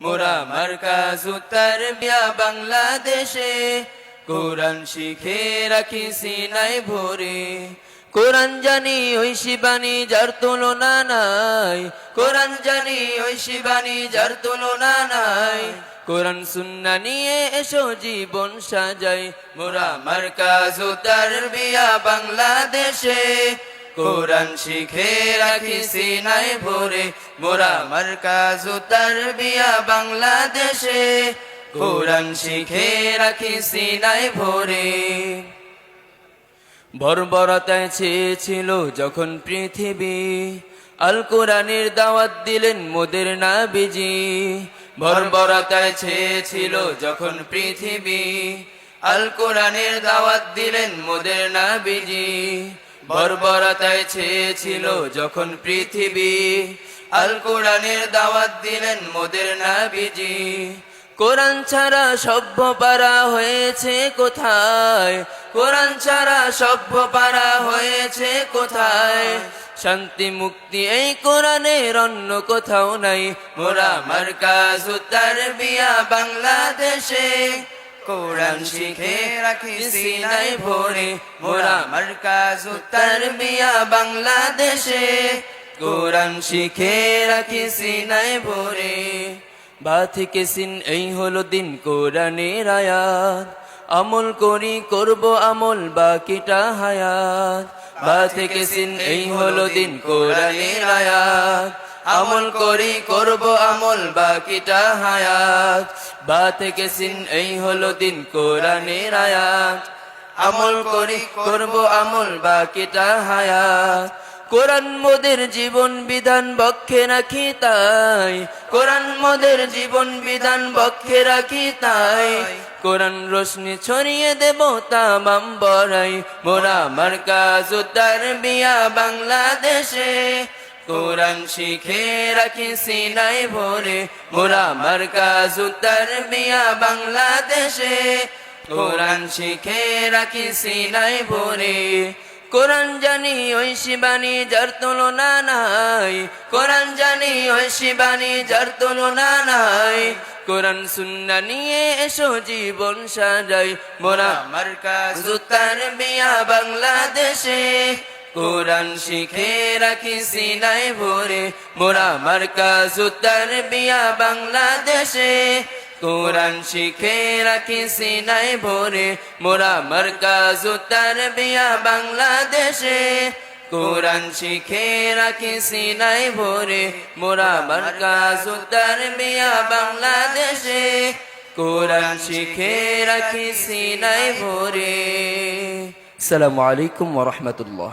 মোরা মার্কাজ উত্তর বিয়া বাংলাদেশে। কোরআন শিখে রাখি সিনাই ভোরে। কোরআন জানি ওই শিবানী, যার তুলনা নাই। কোরআন জানি ওই শিবানী, যার তুলনা নাই। কোরআন সুন্না নিয়ে এসো জীবন সাজাই। মোরা মার্কাজ উত্তর বিয়া বাংলাদেশে। কোরআন শিখে রাখি সিনাই ভোরে। মোরা মার্কাজ উত্তর বিয়া বাংলাদেশে। কোরআন শিখে রাখি সিনাই ভোরে। বর্বরতায় চেয়েছিল যখন পৃথিবী। আল কোরআনের দাওয়াত দিলেন মোদের নাবিজি। বর্বরতায় চেয়েছিল যখন পৃথিবী। আল কোরআনের দাওয়াত দিলেন মোদের নাবিজি। বর্বরতায় চেয়েছিল যখন পৃথিবী। আল কোরআনের দাওয়াত দিলেন মোদের নাবিজি। কোরআন ছাড়া সভ্য পারা হয়েছে কোথায়? কোরআন ছাড়া সভ্য পারা হয়েছে কোথায়? শান্তি মুক্তি এই কোরআনের অন্য কোথাও নাই। মোরা মার্কাজ বিয়া বাংলাদেশে। কোরআন শিখে রাখি সিনাই ভোরে। মোরা মার্কাজ উত্তর বিয়া বাংলাদেশে। কোরআন শিখে রাখি সিনাই ভোরে। বা থেকে এই হলো দিন কোরআনের আয়াত। আমল করি, করব আমল, বাকিটা হায়াত। বা থেকে এই হলো দিন কোরআনের আয়াত। আমল করি, করব আমল, বাকিটা হায়াত। বা থেকে এই হলো দিন কোরআনের আয়াত। আমল করি, করব আমল, বাকিটা হায়াত। কোরআন মোদের জীবন বিধান বক্ষে রাখি তাই। কোরআন মোদের জীবন বিধান বক্ষে রাখি তাই। কোরআন রোশনি ছড়িয়ে দেব তামাম বড়াই। মোরা মার্কাজ উত্তর বিয়া বাংলাদেশে। কোরআন শিখে রাখি সিনাই ভোরে। মোরা মার্কাজ উত্তর বিয়া বাংলাদেশে। কোরআন শিখে রাখি সিনাই ভোরে। কোরআন জানি ওই শিবানী, যার তুলনা নাই। কোরআন জানি ওই শিবানী, যার তুলনা নাই। কোরআন সুন্না নিয়ে এসো জীবন সাজাই। মোরা মার্কাজ উত্তর বিয়া বাংলাদেশে। কোরআন শিখে রাখি সিনাই ভোরে। মোরা মার্কাজ উত্তর বিয়া বাংলাদেশে। কোরআন শিখে রাখি সিনাই ভোরে। মোরা মার্কাজ উত্তর বিয়া বাংলাদেশে। কোরআন শিখে রাখি সিনাই ভোরে। মোরা মার্কাজ উত্তর বিয়া বাংলাদেশে। কোরআন শিখে রাখি সিনাই ভোরে। আসসালামু আলাইকুম ওয়া রাহমাতুল্লাহ।